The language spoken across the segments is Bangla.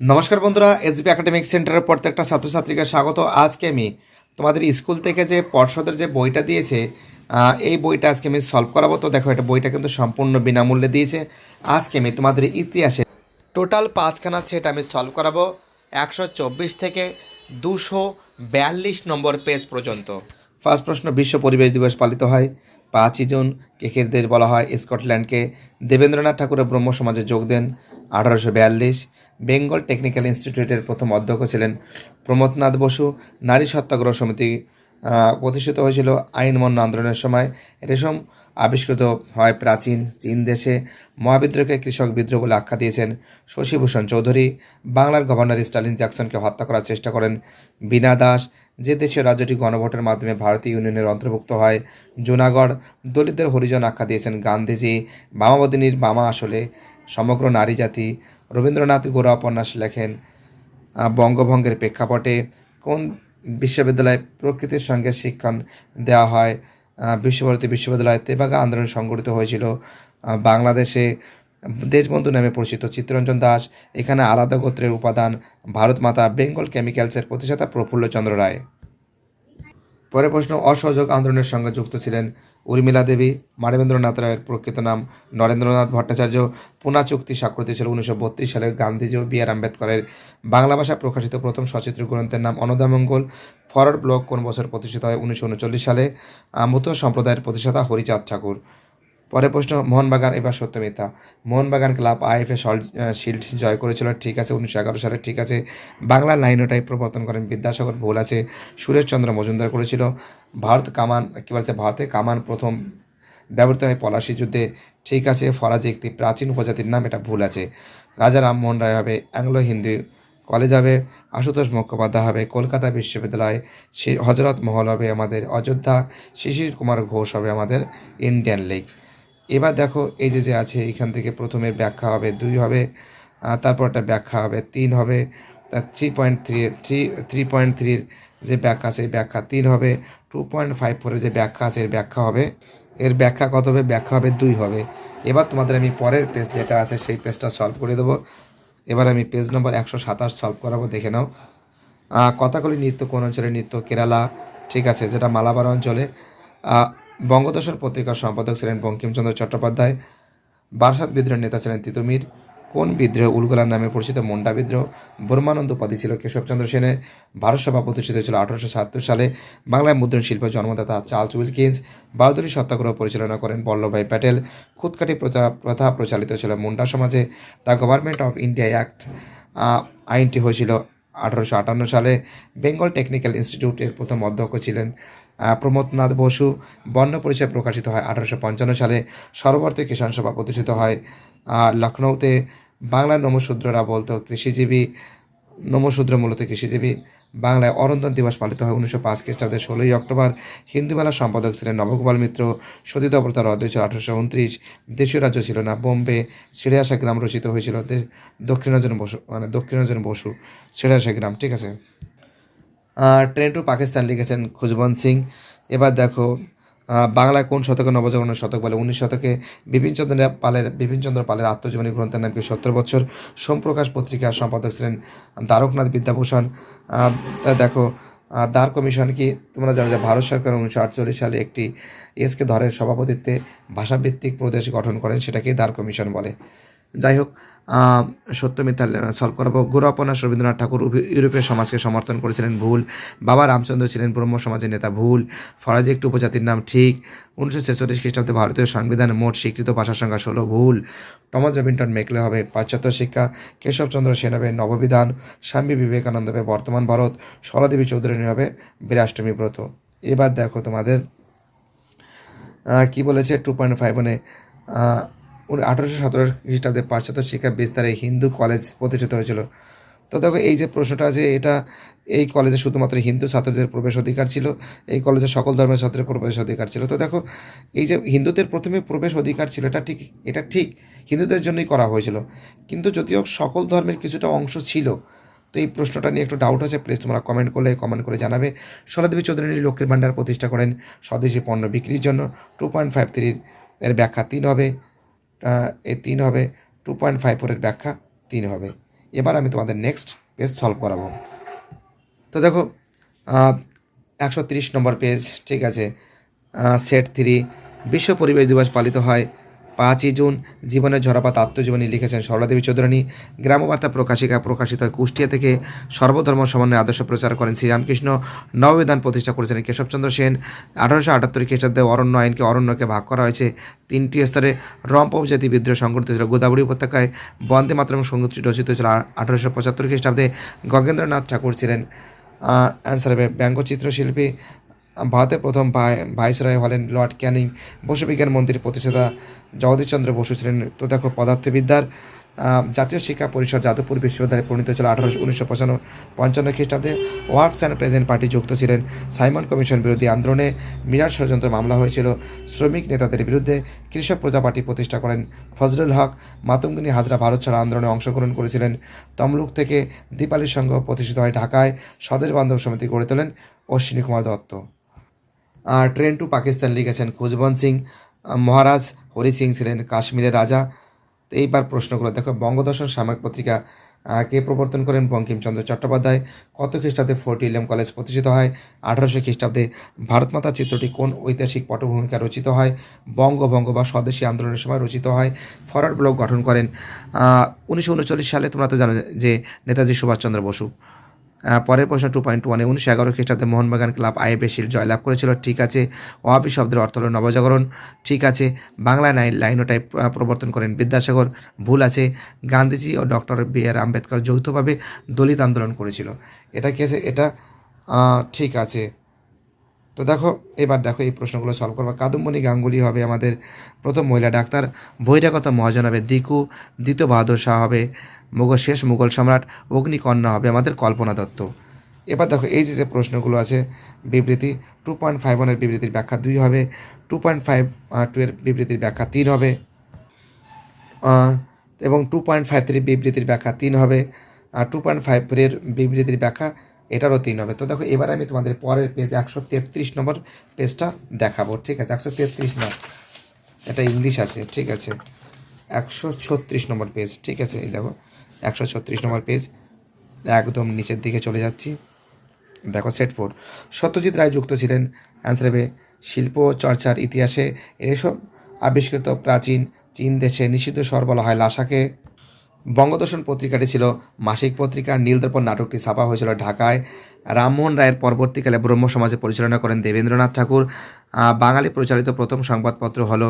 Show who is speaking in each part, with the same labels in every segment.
Speaker 1: নমস্কার বন্ধুরা এসবি একাডেমিক সেন্টারের প্রত্যেকটা ছাত্রছাত্রীকে স্বাগত। আজকে আমি তোমাদের স্কুল থেকে যে পর্ষদের যে বইটা দিয়েছে এই বইটা আজকে আমি সলভ করাবো। তো দেখো, এটা বইটা কিন্তু সম্পূর্ণ বিনামূল্যে দিয়েছে। আজকে আমি তোমাদের ইতিহাসে টোটাল পাঁচখানা সেট আমি সলভ করাবো, একশো চব্বিশ থেকে দুশো বিয়াল্লিশ নম্বর পেজ পর্যন্ত। ফার্স্ট প্রশ্ন, বিশ্ব পরিবেশ দিবস পালিত হয়। পাঁচই জুন কেকের দেশ বলা হয়? স্কটল্যান্ডকে দেবেন্দ্রনাথ ঠাকুরের ব্রহ্ম সমাজে যোগ দেন। আঠারোশো বিয়াল্লিশ বেঙ্গল টেকনিক্যাল ইনস্টিটিউটের প্রথম অধ্যক্ষ ছিলেন প্রমোদনাথ বসু। নারী সত্যাগ্রহ সমিতি প্রতিষ্ঠিত হয়েছিল আইন মান্য আন্দোলনের সময়। রেশম আবিষ্কৃত হয় প্রাচীন চীন দেশে। মহাবিদ্রোহকে কৃষক বিদ্রোহ বলে আখ্যা দিয়েছেন শশীভূষণ চৌধুরী। বাংলার গভর্নর স্টালিন জ্যাকসনকে হত্যা করার চেষ্টা করেন বীণা দাস। যে দেশীয় রাজ্যটি গণভোটের মাধ্যমে ভারতীয় ইউনিয়নের অন্তর্ভুক্ত হয়, জুনাগড়। দলিতদের হরিজন আখ্যা দিয়েছেন গান্ধীজি। বামাবদিনীর বামা আসলে সমগ্র নারী জাতি রবীন্দ্রনাথ গোড়া উপন্যাস লেখেন। বঙ্গভঙ্গের প্রেক্ষাপটে কোন বিশ্ববিদ্যালয়ে প্রকৃতির সঙ্গে শিক্ষণ দেওয়া হয়? বিশ্বভারতী বিশ্ববিদ্যালয়ে তেবাগা আন্দোলন সংগঠিত হয়েছিল। বাংলাদেশে দেশবন্ধু নামে পরিচিত চিত্তরঞ্জন দাস, এখানে আলাদা গোত্রের উপাদান ভারত মাতা বেঙ্গল কেমিক্যালসের প্রতিষ্ঠাতা প্রফুল্লচন্দ্র রায়। পরে প্রশ্ন, অসহযোগ আন্দোলনের সঙ্গে যুক্ত ছিলেন উর্মিলা দেবী, মানবেন্দ্রনাথ রায়ের প্রকৃত নাম নরেন্দ্রনাথ ভট্টাচার্য, পুনা চুক্তি স্বাক্ষরিত ছিল উনিশশো বত্রিশ সালে গান্ধীজি ও বি আর আম্বেদকরের। বাংলা ভাষা প্রকাশিত প্রথম সচিত্র গ্রন্থের নাম অনদামঙ্গল ফরওয়ার্ড ব্লক কোন বছর প্রতিষ্ঠিত হয় উনিশশো উনচল্লিশ সালে? মতো সম্প্রদায়ের প্রতিষ্ঠাতা হরিচাঁদ ঠাকুর। পরের প্রশ্ন, মোহনবাগান এবার সত্য মোহনবাগান ক্লাব আইএফএ শিল্ড জয় করেছিল, ঠিক আছে, উনিশশো এগারো সালে, ঠিক আছে। বাংলা লাইনোটাই প্রবর্তন করেন বিদ্যাসাগর, ভুল আছে। সুরেশচন্দ্র মজুমদার করেছিল। ভারত কামান, কী বলছে ভারতে কামান প্রথম ব্যবহৃত হয় পলাশি যুদ্ধে। ঠিক আছে, ফরাজি একটি প্রাচীন উপজাতির নাম, এটা ভুল আছে। রাজা রামমোহন রায় হবে, অ্যাংলো হিন্দি কলেজ হবে, আশুতোষ মুখোপাধ্যায় হবে, কলকাতা বিশ্ববিদ্যালয় হজরত মহল হবে আমাদের, অযোধ্যা শিশির কুমার ঘোষ হবে আমাদের ইন্ডিয়ান লিগ। এবার দেখো এই যে যে আছে এখান থেকে প্রথমের ব্যাখ্যা হবে দুই হবে আহ, তারপরটা ব্যাখ্যা হবে তিন হবে। তার three point three three three point থ্রির যে ব্যাখ্যা আছে ব্যাখ্যা তিন হবে। টু পয়েন্ট ফাইভ ফোরের যে ব্যাখ্যা আছে এর ব্যাখ্যা হবে। এর ব্যাখ্যা কত হবে? ব্যাখ্যা হবে দুই হবে। এবার তোমাদের আমি পরের পেজ যেটা আছে সেই পেজটা সলভ করে দেবো। এবার আমি পেজ নম্বর একশো সাতাশ সলভ করাবো দেখে নাও। আহ, কথাকলি নৃত্য কোন অঞ্চলে নৃত্য কেরালা ঠিক আছে যেটা মালাবার অঞ্চলে। বঙ্গদর্শন পত্রিকার সম্পাদক ছিলেন বঙ্কিমচন্দ্র চট্টোপাধ্যায়, বারাসাত বিদ্রোহের নেতা ছিলেন তিতুমির, কোন বিদ্রোহ উলগুলার নামে পরিচিত মুন্ডা বিদ্রোহ, ব্রহ্মানন্দ উপাধি ছিল কেশবচন্দ্র সেনের ভারত সভা প্রতিষ্ঠিত ছিল আঠারোশো সালে, বাংলায় মুদ্রণ শিল্পের জন্মদাতা চার্লস উইলকিন্স বারদলি সত্যাগ্রহ পরিচালনা করেন বল্লভভাই প্যাটেল খুদকাটি প্রথা প্রচালিত ছিল মুন্ডা সমাজে, the government of India act, আইনটি হয়েছিল আঠারোশো আটান্ন সালে, বেঙ্গল টেকনিক্যাল ইনস্টিটিউটের প্রথম অধ্যক্ষ ছিলেন আহ, প্রমথনাথ বসু বর্ণ পরিচয় প্রকাশিত হয় আঠারোশো পঞ্চান্ন সালে। সর্বভারতীয় কিষাণ সভা প্রতিষ্ঠিত হয় লখনৌতে। বাংলার নমশূদ্ররা বলতো কৃষিজীবী নমশূদ্র মূলত কৃষিজীবী। বাংলায় অরন্দন দিবস পালিত হয় উনিশশো পাঁচ খ্রিস্টাব্দে ষোলোই অক্টোবর। হিন্দু মেলার সম্পাদক ছিলেন নবগোপাল মিত্র। সতীত অবতার অধ্যক্ষ আঠারোশো উনত্রিশ। দেশীয় রাজ্য ছিল না বোম্বে। আসা গ্রাম রচিত হয়েছিল দক্ষিণাঞ্জন বসু মানে দক্ষিণাঞ্জন বসু আসা গ্রাম ঠিক আছে? ট্রেন টু পাকিস্তান লিখেছেন খুশবন্ত সিং। এবার দেখো বাংলায় কোন শতকে নবজাগরণের শতক বলে? উনিশ শতকে বিপিনচন্দ্র পালের বিপিনচন্দ্র পালের আত্মজীবনী গ্রন্থের নাম কি? সত্তর বছর। সোমপ্রকাশ পত্রিকার সম্পাদক ছিলেন দ্বারকনাথ বিদ্যাভূষণ। দেখো দ্বার কমিশন কি? তোমরা জানো যে ভারত সরকার উনিশশো আটচল্লিশ সালে একটি এসকে ধরের সভাপতিত্বে ভাষাভিত্তিক প্রদেশ গঠন করেন, সেটাকেই দ্বার কমিশন বলে। যাই হোক সত্য মিথ্যা সলভ করাবো। গৌরবনাশ রবীন্দ্রনাথ ঠাকুর ইউরোপীয় সমাজকে সমর্থন করেছিলেন ভুল। বাবা রামচন্দ্র ছিলেন ব্রহ্ম সমাজের নেতা, ভুল। ফরাজি একটি উপজাতির নাম ঠিক। উনিশশো ছেচল্লিশ খ্রিস্টাব্দে ভারতীয় সংবিধানে মোট স্বীকৃত ভাষার সংখ্যা ষোলো, ভুল। টমাস রবিন্টন মেকলে হবে পাশ্চাত্য শিক্ষা। কেশবচন্দ্র সেন হবে নববিধান। স্বামী বিবেকানন্দ হবে বর্তমান ভারত। সরদেবী চৌধুরী হবে বীরাষ্টমী ব্রত। এবার দেখো তোমাদের কি বলেছে? টু পয়েন্ট ফাইভ আঠারোশো সতেরো খ্রিস্টাব্দে পাশ্চাত্য শিক্ষা বিস্তারে হিন্দু কলেজ প্রতিষ্ঠিত হয়েছিল। তো দেখো, এই যে প্রশ্নটা আছে এটা, এই কলেজে শুধুমাত্র হিন্দু ছাত্রদের প্রবেশ অধিকার ছিল, এই কলেজে সকল ধর্মের ছাত্রের প্রবেশ অধিকার ছিল। তো দেখো, এই যে হিন্দুদের প্রথমে প্রবেশ অধিকার ছিল, এটা ঠিক এটা ঠিক হিন্দুদের জন্যই করা হয়েছিল। কিন্তু যদিও সকল ধর্মের কিছুটা অংশ ছিল, তো এই প্রশ্নটা নিয়ে একটু ডাউট আছে প্লিজ তোমরা কমেন্ট করলে কমেন্ট করে জানাবে। সরদেবী চৌধুরী লক্ষ্মীর ভাণ্ডার প্রতিষ্ঠা করেন স্বদেশি পণ্য বিক্রির জন্য টু পয়েন্ট ফাইভ থ্রির এর ব্যাখ্যা তিন হবে। আহ, এ তিন হবে টু পয়েন্ট ফাইভ ফোরের ব্যাখ্যা তিন হবে। এবার আমি তোমাদের নেক্সট পেজ সলভ করাবো। তো দেখো একশো তিরিশ নম্বর পেজ ঠিক আছে? সেট থ্রি বিশ্ব পরিবেশ দিবস পালিত হয় পাঁচই জুন জীবনের ঝরাপাত আত্মজীবনী লিখেছেন সরলাদেবী চৌধুরানী। গ্রামবার্তা প্রকাশিকা প্রকাশিত হয় কুষ্টিয়া থেকে। সর্বধর্ম সমন্বয় আদর্শ প্রচার করেন শ্রীরামকৃষ্ণ। নববিধান প্রতিষ্ঠা করেছেন কেশবচন্দ্র সেন। আঠারোশো আটাত্তর খ্রিস্টাব্দে অরণ্য আইনকে অরণ্যকে ভাগ করা হয়েছে। তিনটি স্তরে রম্প উপজাতি বিদ্রোহ সংগঠিত হয়েছিল। গোদাবরী উপত্যকায় বন্দে মাতরম সঙ্গীতটি রচিত হয়েছিল আঠারোশো পঁচাত্তর খ্রিস্টাব্দে। গগেন্দ্রনাথ ঠাকুর ছিলেন অ্যান্সার হবে ব্যঙ্গচিত্র শিল্পী ভারতের প্রথম ভাই- ভাইসরয় হলেন লর্ড ক্যানিং। বসু বিজ্ঞান মন্ত্রীর প্রতিষ্ঠাতা জগদীশচন্দ্র বসু ছিলেন তো দেখো পদার্থবিদ্যার জাতীয় শিক্ষা পরিষদ যাদবপুর বিশ্ববিদ্যালয়ে পরিণত ছিল আঠারোশো উনিশশো পঁচান্ন পঞ্চান্ন খ্রিস্টাব্দে। ওয়ার্কস অ্যান্ড প্রেজেন্ট পার্টি যুক্ত ছিলেন সাইমন কমিশন বিরোধী আন্দোলনে। মিরাট ষড়যন্ত্র মামলা হয়েছিল। শ্রমিক নেতাদের বিরুদ্ধে কৃষক প্রজা পার্টি প্রতিষ্ঠা করেন ফজলুল হক। মাতঙ্গিনী হাজরা ভারত ছাড়া আন্দোলনে অংশগ্রহণ করেছিলেন। তমলুক থেকে দীপালি সংঘ প্রতিষ্ঠিত হয় ঢাকায়। স্বদেশ বান্ধব সমিতি গড়ে তোলেন অশ্বিনী কুমার দত্ত। ট্রেন টু পাকিস্তান লিখেছেন খুশবন্ত সিং। মহারাজ হরি সিং ছিলেন কাশ্মীরের রাজা। তো এইবার প্রশ্নগুলো, দেখো, বঙ্গদর্শন সাময়িক পত্রিকা কে প্রবর্তন করেন? বঙ্কিমচন্দ্র চট্টোপাধ্যায়। কত খ্রিস্টাব্দে ফোর্ট উইলিয়াম কলেজ প্রতিষ্ঠিত হয়? আঠারোশো খ্রিস্টাব্দে ভারতমাতা চিত্রটি কোন ঐতিহাসিক পটভূমিকা রচিত হয়? বঙ্গভঙ্গ বা স্বদেশী আন্দোলনের সময় রচিত হয়? ফরওয়ার্ড ব্লক গঠন করেন। উনিশশো উনচল্লিশ সালে তোমরা তো জানো যে নেতাজি সুভাষচন্দ্র বসু। পরের প্রশ্ন টু পয়েন্ট ওয়ানে উনিশশো এগারো খ্রিস্টাব্দে মোহনবাগান ক্লাব আইএফএ শিল্ড জয়লাভ করেছিল। ঠিক আছে, ওয়াপি শব্দের অর্থ হল নবজাগরণ। ঠিক আছে, বাংলা নাইন লাইনোটাইপ প্রবর্তন করেন বিদ্যাসাগর। ভুল আছে, গান্ধীজি ও ডক্টর বি আর আম্বেদকর যৌথভাবে দলিত আন্দোলন করেছিল। এটা কি আছে? এটা ঠিক আছে। তো দেখো, এবার দেখো এই প্রশ্নগুলো সলভ করব। কাদম্বনী গাঙ্গুলি হবে আমাদের প্রথম মহিলা ডাক্তার। বহিরাগত মহাজন হবে দিকু, দ্বিতীয় বাহাদুর শাহ হবে মুঘল, শেষ মুঘল সম্রাট, অগ্নিকন্যা হবে আমাদের কল্পনা দত্ত। এবার দেখো, এই যে যে প্রশ্নগুলো আছে, বিবৃতি টু পয়েন্ট ফাইভ ওয়ানের বিবৃতির ব্যাখ্যা দুই হবে টু পয়েন্ট ফাইভ টু এর বিবৃতির ব্যাখ্যা তিন হবে এবং টু পয়েন্ট ফাইভ থ্রি বিবৃতির ব্যাখ্যা তিন হবে টু পয়েন্ট ফাইভ এর বিবৃতির ব্যাখ্যা এটারও তিন হবে। তো দেখো, এবার আমি তোমাদের পরের পেজ একশো তেত্রিশ নম্বর পেজটা দেখাবো, ঠিক আছে? একশো তেত্রিশ না এটা ইংলিশ আছে, ঠিক আছে? একশো ছত্রিশ নম্বর পেজ ঠিক আছে? এই দেখো, একশো ছত্রিশ নম্বর পেজ একদম নিচের দিকে চলে যাচ্ছি। দেখো সেট ফোর সত্যজিৎ রায় যুক্ত ছিলেন অ্যান্সার শিল্প চর্চার ইতিহাসে এসব আবিষ্কৃত প্রাচীন চীন দেশে নিষিদ্ধ স্বর বলা হয়, লাসাকে বঙ্গদর্শন পত্রিকাটি ছিল মাসিক পত্রিকা। নীলদর্পণ নাটকটি ছাপা হয়েছিল ঢাকায়। রামমোহন রায়ের পরবর্তীকালে ব্রহ্ম সমাজে পরিচালনা করেন দেবেন্দ্রনাথ ঠাকুর। বাঙালি প্রচারিত প্রথম সংবাদপত্র হলো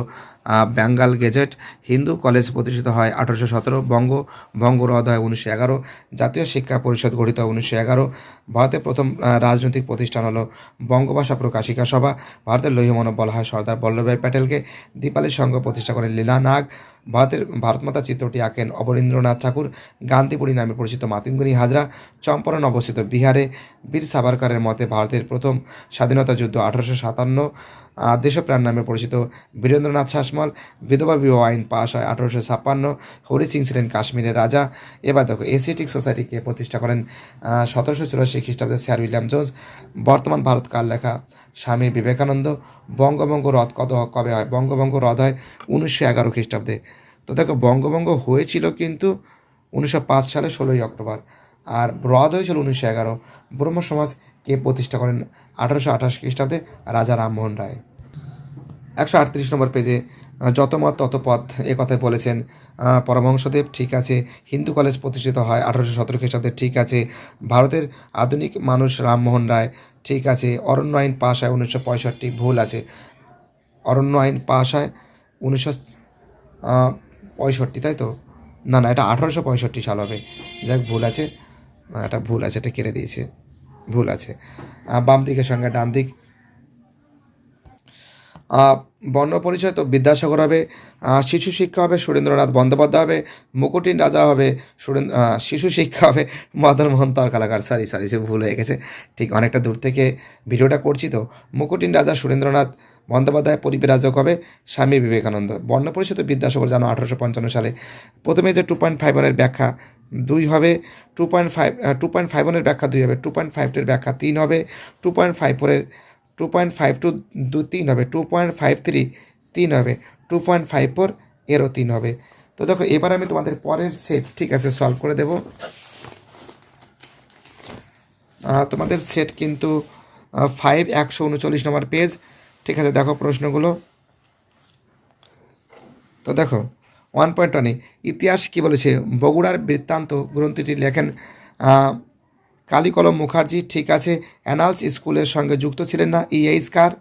Speaker 1: বেঙ্গাল গেজেট। হিন্দু কলেজ প্রতিষ্ঠিত হয় আঠারোশো সতেরো, বঙ্গ বঙ্গ রদ হয় উনিশশো এগারো। জাতীয় শিক্ষা পরিষদ গঠিত হয় উনিশশো এগারো। ভারতের প্রথম রাজনৈতিক প্রতিষ্ঠান হলো বঙ্গভাষা প্রকাশিকা সভা। ভারতের লৌহমানব বলা হয় সর্দার বল্লভভাই প্যাটেলকে। দীপালি সংঘ প্রতিষ্ঠা করেন লীলা নাগ। ভারতের ভারতমাতা চিত্রটি আঁকেন অবনীন্দ্রনাথ ঠাকুর। গান্ধীপুরী নামে পরিচিত মাতঙ্গিনী হাজরা। চম্পারণ অবস্থিত বিহারে। বীর সাভারকারের মতে ভারতের প্রথম স্বাধীনতা যুদ্ধ আঠারোশো সাতান্ন। দেশপ্রাণ নামে পরিচিত বীরেন্দ্রনাথ শাসমল, বিধবা বিবাহ আইন পাশ হয় আঠারোশো ছাপ্পান্ন। হরি সিং ছিলেন কাশ্মীরের রাজা। এবার দেখো এসিটিক সোসাইটিকে প্রতিষ্ঠা করেন সতেরোশো চুরাশি খ্রিস্টাব্দে স্যার উইলিয়াম জোন্স। বর্তমান ভারত কাল লেখা? স্বামী বিবেকানন্দ। বঙ্গভঙ্গ রদ কত কবে হয়? বঙ্গভঙ্গ রদ হয় উনিশশো এগারো খ্রিস্টাব্দে। তো দেখো, বঙ্গভঙ্গ হয়েছিল কিন্তু উনিশশো পাঁচ সালে ষোলোই অক্টোবর। আর রদ হয়েছিল উনিশশো এগারো। ব্রহ্ম সমাজ কে প্রতিষ্ঠা করেন? আঠারোশো আঠাশ খ্রিস্টাব্দে রাজা রামমোহন রায়। একশো আটত্রিশ নম্বর পেজে যত মত তত পথ এ কথায় বলেছেন পরমহংসদেব, ঠিক আছে, হিন্দু কলেজ প্রতিষ্ঠিত হয় আঠারোশো সতেরো খ্রিস্টাব্দে, ঠিক আছে, ভারতের আধুনিক মানুষ রামমোহন রায়, ঠিক আছে, অরণ্য আইন পাশ হয় উনিশশো পঁয়ষট্টি, ভুল আছে, অরণ্য আইন পাশ হয় উনিশশো পঁয়ষট্টি, তাই তো? না না, এটা আঠারোশো পঁয়ষট্টি সাল হবে, যাক ভুল আছে এটা ভুল আছে, এটা কেটে দিয়েছে। ভুল আছে। বাম দিকের সঙ্গে ডান দিক। বর্ণ পরিচয় তো বিদ্যাসাগর হবে। শিশু শিক্ষা হবে সুরেন্দ্রনাথ বন্দ্যোপাধ্যায় হবে। মুকুটিন রাজা হবে সুরেন্দ্র শিশু শিক্ষা হবে মদন মোহন তর্কালাকার সরি সরি সে ভুল হয়ে গেছে। ঠিক অনেকটা দূর থেকে ভিডিওটা করছি তো। মুকুটিন রাজা সুরেন্দ্রনাথ বন্দ্যোপাধ্যায় পরিবেরাজক হবে স্বামী বিবেকানন্দ। বর্ণ তো বিদ্যাসাগর জানো, আঠারোশো পঞ্চান্ন সালে। প্রথমে যে টু পয়েন্ট ফাইভ ওয়ানের ব্যাখ্যা দুই হবে two point five two point five ওয়ানের ব্যাখ্যা দুই হবে টু পয়েন্ট ফাইভ টুর ব্যাখ্যা তিন হবে টু পয়েন্ট ফাইভ ফোরের টু পয়েন্ট ফাইভ টু দু তিন হবে টু পয়েন্ট ফাইভ থ্রি তিন হবে টু পয়েন্ট ফাইভ ফোর এরও তিন হবে। তো দেখো, এবার আমি তোমাদের পরের সেট ঠিক আছে সলভ করে দেব। তোমাদের সেট কিন্তু ফাইভ একশো উনচল্লিশ নম্বর পেজ ঠিক আছে, দেখো প্রশ্নগুলো। তো দেখো ওয়ান পয়েন্ট ওয়ানে ইতিহাস কী বলেছে? বগুড়ার বৃত্তান্ত গ্রন্থটি লেখেন কালীকলম মুখার্জি। ঠিক আছে, অ্যানালস স্কুলের সঙ্গে যুক্ত ছিলেন না ইএইচ কার?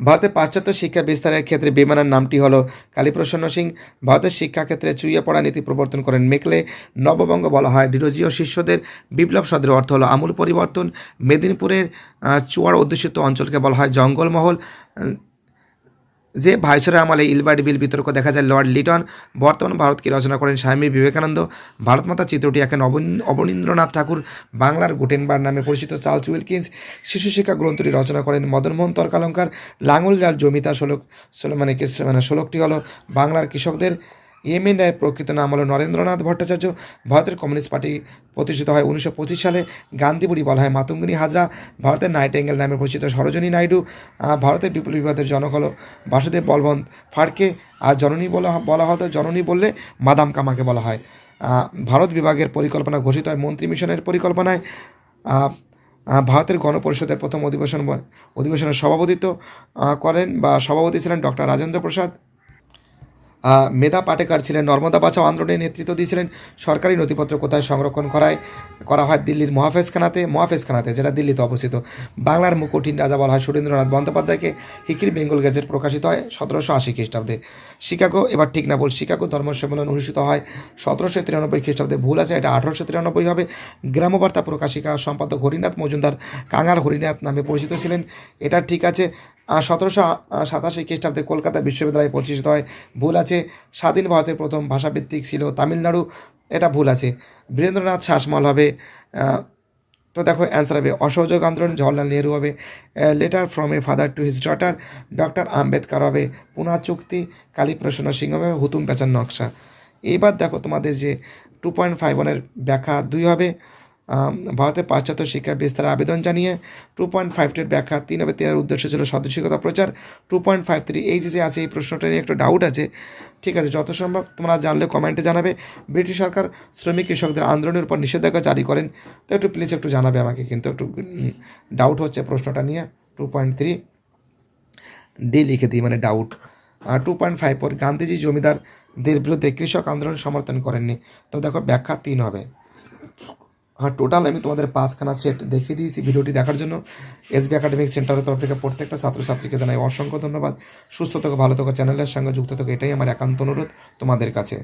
Speaker 1: ভারতের পাশ্চাত্য শিক্ষা বিস্তারের ক্ষেত্রে বিমানের নামটি হলো কালীপ্রসন্ন সিং। ভারতের শিক্ষাক্ষেত্রে চুইয়ে পড়া নীতি প্রবর্তন করেন মেকলে নববঙ্গ বলা হয় ডিরোজীয় শিষ্যদের। বিপ্লব শব্দের অর্থ হলো আমূল পরিবর্তন। মেদিনীপুরের চুয়ার অধ্যুষিত অঞ্চলকে বলা হয় জঙ্গলমহল। যে ভাইসরের আমলে ইলবার্ট বিল বিতর্ক দেখা যায় লর্ড লিটন। বর্তমান ভারতকে রচনা করেন স্বামী বিবেকানন্দ? ভারতমাতা চিত্রটি এখন অবনী- অবনীন্দ্রনাথ ঠাকুর বাংলার গুটেনবার নামে পরিচিত চার্লস উইলকিন্স। শিশু শিক্ষা গ্রন্থটি রচনা করেন মদনমোহন তর্কালঙ্কার। লাঙল যার জমিতা ষোলক, ষোলো মানে মানে ষোলকটি হলো বাংলার কৃষকদের ইয়েমেনের প্রকৃত নাম হলো নরেন্দ্রনাথ ভট্টাচার্য। ভারতের কমিউনিস্ট পার্টি প্রতিষ্ঠিত হয় উনিশশো পঁচিশ সালে। গান্ধীবুড়ি বলা হয় মাতঙ্গিনী হাজরা। ভারতের নাইটেঙ্গেল নামে পরিচিত সরোজনী নাইডু। ভারতের বিপ্লবী বিবাদের জনক হলো বাসুদেব বলবন্ত ফাড়কে। আর জননী বলা বলা হতো, জননী বললে মাদাম কামাকে বলা হয়। ভারত বিভাগের পরিকল্পনা ঘোষিত হয় মন্ত্রী মিশনের পরিকল্পনায়। ভারতের গণপরিষদের প্রথম অধিবেশন অধিবেশনের সভাপতিত্ব করেন বা সভাপতি ছিলেন ডক্টর রাজেন্দ্র প্রসাদ। মেধা পাটেকার ছিলেন, নর্মদা বাঁচাও আন্দোলনে নেতৃত্ব দিয়েছিলেন। সরকারি নথিপত্র কোথায় সংরক্ষণ করায় করা হয় দিল্লির মহাফেজখানাতে মহাফেজখানাতে, যেটা দিল্লিতে অবস্থিত। বাংলার মুকুটিন রাজা বলা হয় সুরেন্দ্রনাথ বন্দ্যোপাধ্যায়কে হিকির বেঙ্গল গেজেট প্রকাশিত হয় সতেরোশো আশি খ্রিস্টাব্দে। শিকাগো, এবার ঠিক না বল, শিকাগো ধর্ম সম্মেলন অনুষ্ঠিত হয় সতেরোশো তিরানব্বই খ্রিস্টাব্দে। ভুল আছে, এটা আঠারোশো তিরানব্বই হবে। গ্রামবার্তা প্রকাশিকা সম্পাদক হরিনাথ মজুমদার কাঙাল হরিনাথ নামে পরিচিত ছিলেন। এটা ঠিক আছে সতেরোশো সাতাশি খ্রিস্টাব্দে কলকাতা বিশ্ববিদ্যালয়ে প্রতিষ্ঠিত হয় ভুল আছে। স্বাধীন ভারতের প্রথম ভাষাভিত্তিক ছিল তামিলনাড়ু। এটা ভুল আছে। বীরেন্দ্রনাথ শাসমল হবে। তো দেখো অ্যান্সার হবে, অসহযোগ আন্দোলন জওয়াহরলাল নেহরু হবে। Letter from a father to his daughter doctor Ambedkar হবে। পুনা চুক্তি, কালীপ্রসন্ন সিংহ হবে, হুতুম পেচার নকশা। এইবার দেখো তোমাদের যে টু পয়েন্ট ফাইভ ওয়ানের ব্যাখ্যা দুই হবে। আম, ভারতের পাশ্চাত্য শিক্ষা বিস্তারে আবেদন জানিয়ে টু পয়েন্ট ফাইভ টুর ব্যাখ্যা তিন হবে তিনের উদ্দেশ্য ছিল সদস্যতা প্রচার। টু পয়েন্ট ফাইভ থ্রি এই যে আছে এই প্রশ্নটা নিয়ে একটু ডাউট আছে। ঠিক আছে যত সম্ভব তোমরা জানলে কমেন্টে জানাবে। ব্রিটিশ সরকার শ্রমিক কৃষকদের আন্দোলনের উপর নিষেধাজ্ঞা জারি করেন। তো একটু প্লিজ একটু জানাবে আমাকে কিন্তু একটু ডাউট হচ্ছে প্রশ্নটা নিয়ে। টু পয়েন্ট থ্রি ডি লিখে দিই মানে ডাউট আর two point five four Gandhiji জমিদারদের বিরুদ্ধে কৃষক আন্দোলন সমর্থন করেননি। তো দেখো ব্যাখ্যা তিন হবে। হ্যাঁ টোটাল আমি তোমাদের পাঁচখানা সেট দেখিয়ে দিয়েছি ভিডিওটি দেখার জন্য। এসবি একাডেমিক সেন্টারের তরফ থেকে প্রত্যেকটা ছাত্রছাত্রীকে জানাই অসংখ্য ধন্যবাদ। সুস্থ থাকো, ভালো থাকো চ্যানেলের সঙ্গে যুক্ত থাকো, এটাই আমার একান্ত অনুরোধ তোমাদের কাছে।